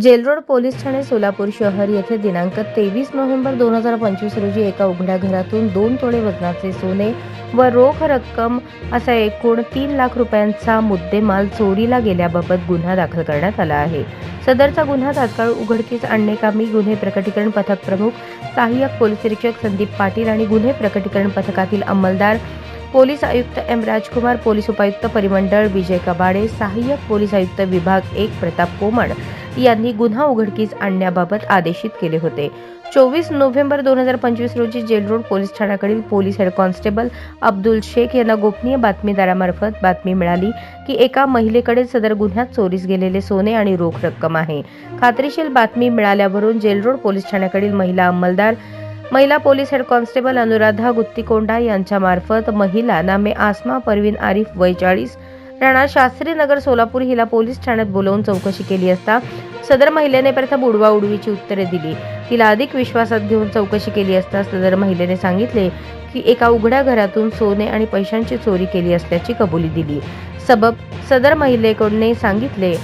Jail Road police Thane Solapur शहर येथे दिनांक तेवीस नोव्हेंबर दोन हजार पंचवीस रोजी एका उघड्या घरातून दोन तोळे वजनाचे सोने व रोख रक्कम असा एकूण तीन लाख रुपयांचा मुद्देमाल चोरीला गेल्याबाबत गुन्हा दाखल करण्यात आला आहे. सदरचा गुन्हा तात्काळ उघडकीस आणणेकामी गुन्हे प्रकटीकरण पथक प्रमुख सहाय्यक पोलीस निरीक्षक संदीप पाटील आणि गुन्हे प्रकटीकरण पथकातील अंमलदार पोलीस आयुक्त एम राजकुमार पोलीस उपायुक्त परिमंडळ विजय कबाडे सहाय्यक पोलीस आयुक्त विभाग एक प्रताप कोमण यांनी गुन्हा उघडकीस आणण्याबाबत आदेशित केले होते. चोवीस नोव्हेंबर दोन हजार पंचवीस रोजी jail road police ठाण्याकडील police head constable Abdul Shaikh यांना गोपनीय बातमीदारामार्फत बातमी मिळाली की एका महिलेकडे सदर गुन्ह्यात चोरीस गेलेले सोने आणि रोख रक्कम आहे. खात्रीशीर बातमी मिळाल्यावरून जेलरोड पोलीस ठाण्याकडील महिला अंमलदार महिला police head constable Anuradha Guttikonda यांच्यामार्फत महिला नामे आसमा परवीन आरिफ वय चाळीस राणा शास्त्री नगर सोलापूर हिला पोलीस ठाण्यात बोलवून चौकशी केली असता सदर महिलेने प्रथम उडवाउडवीची उत्तरे दिली. तिला अधिक विश्वासात घेऊन चौकशी केली असता सदर महिलेने सांगितले की एका उघड्या घरातून सोने आणि पैशांची चोरी केली असल्याची कबुली दिली. सबब सदर महिलेकडून सांगितले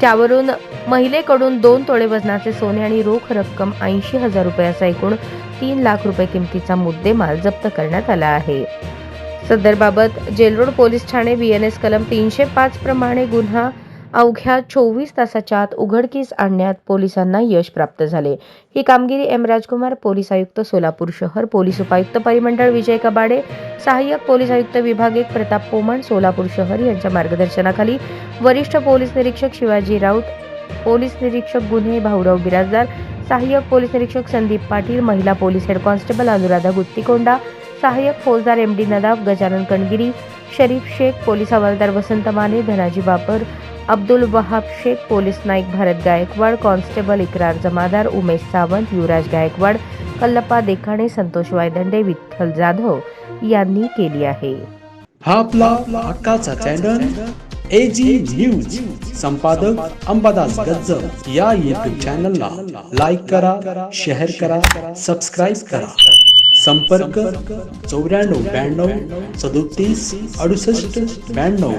त्यावरून महिलेकडून दोन तोळे वजनाचे सोने आणि रोख रक्कम ऐंशी हजार रुपयाचा एकूण तीन लाख रुपये किमतीचा मुद्देमाल जप्त करण्यात आला आहे. सदरबाबत जेलरोड पोलीस ठाणे बी एन एस कलम तीनशे पाच प्रमाणे गुन्हा अवघ्या चोवीस तासाच्या आत उघडकीस आणण्यात पोलिसांना यश प्राप्त झाले. ही कामगिरी एम राजकुमार पोलीस आयुक्त सोलापूर शहर पोलीस उपायुक्त परिमंडळ विजय कबाडे सहाय्यक पोलीस आयुक्त विभाग एक प्रताप पोमण सोलापूर शहर यांच्या मार्गदर्शनाखाली वरिष्ठ पोलीस निरीक्षक शिवाजी राऊत पोलीस निरीक्षक गुन्हे भाऊराव बिराजदार सहाय्यक पोलीस निरीक्षक संदीप पाटील महिला police head constable Anuradha Guttikonda सहाय्यक फौजदार M D Nadaf Gajanan Kangiri Sharif Shaikh police हवालदार वसंत माने धनाजी बापर अब्दुल वहाब शेख पोलीस नाईक भारत गायकवाड कॉन्स्टेबल इक्रार जमादार उमेश सावंत युवराज गायकवाड कल्लप्पा देखाणे संतोष वायदंडे विठ्ठल जाधव यांनी केली आहे. हा आपला हक्काचा चॅनल एजी न्यूज संपादक अंबादास गज्जर या युट्यूब चॅनलला लाईक करा शेअर करा सबस्क्राईब करा. संपर्क चौऱ्याण्णव ब्याण्णव सदोतीस अडुसष्ट ब्याण्णव.